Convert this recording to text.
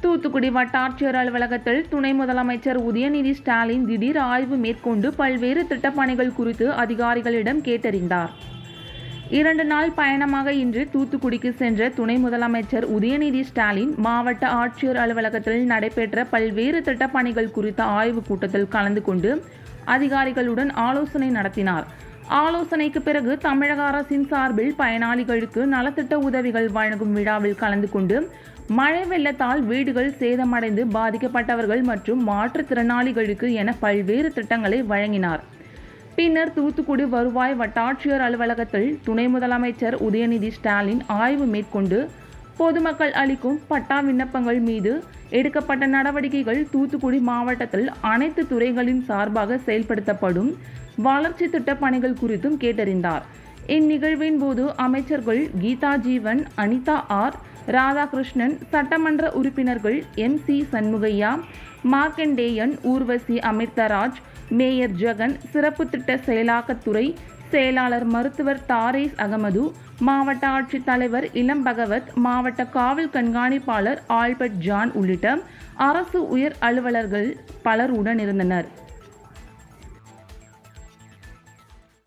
தூத்துக்குடி வட்டாட்சியர் அலுவலகத்தில் துணை முதலமைச்சர் உதயநிதி ஸ்டாலின் திடீர் ஆய்வு மேற்கொண்டு பல்வேறு திட்டப்பணிகள் குறித்து அதிகாரிகளிடம் கேட்டறிந்தார். இரண்டு நாள் பயணமாக இன்று தூத்துக்குடிக்கு சென்ற துணை முதலமைச்சர் உதயநிதி ஸ்டாலின் மாவட்ட ஆட்சியர் அலுவலகத்தில் நடைபெற்ற பல்வேறு திட்டப்பணிகள் குறித்த ஆய்வுக் கூட்டத்தில் கலந்து கொண்டு அதிகாரிகளுடன் ஆலோசனை நடத்தினார். ஆலோசனைக்கு பிறகு தமிழக அரசின் சார்பில் பயனாளிகளுக்கு நலத்திட்ட உதவிகள் வழங்கும் விழாவில் கலந்து கொண்டு மழை வெள்ளத்தால் வீடுகள் சேதமடைந்து பாதிக்கப்பட்டவர்கள் மற்றும் மாற்றுத்திறனாளிகளுக்கு என பல்வேறு திட்டங்களை வழங்கினார். பின்னர் தூத்துக்குடி வருவாய் வட்டாட்சியர் அலுவலகத்தில் துணை முதலமைச்சர் உதயநிதி ஸ்டாலின் ஆய்வு மேற்கொண்டு பொதுமக்கள் அளிக்கும் பட்டா விண்ணப்பங்கள் மீது எடுக்கப்பட்ட நடவடிக்கைகள் தூத்துக்குடி மாவட்டத்தில் அனைத்து துறைகளின் சார்பாக செயல்படுத்தப்படும் வளர்ச்சி திட்டப் பணிகள் குறித்தும் கேட்டறிந்தார். இந்நிகழ்வின் போது அமைச்சர்கள் கீதா ஜீவன் அனிதா ஆர் ராதாகிருஷ்ணன் சட்டமன்ற உறுப்பினர்கள் M C Shanmugaiah Markandeyan Urvasi Amirtharaj mayor Jegan சிறப்பு திட்ட செயலாக்கத்துறை செயலாளர் மருத்துவர் தாரேஸ் அகமது மாவட்ட ஆட்சித்தலைவர் இளம் பகவத் மாவட்ட காவல் கண்காணிப்பாளர் ஆல்பர்ட் ஜான் உள்ளிட்ட அரசு உயர் அலுவலர்கள் பலர் உடனிருந்தனர்.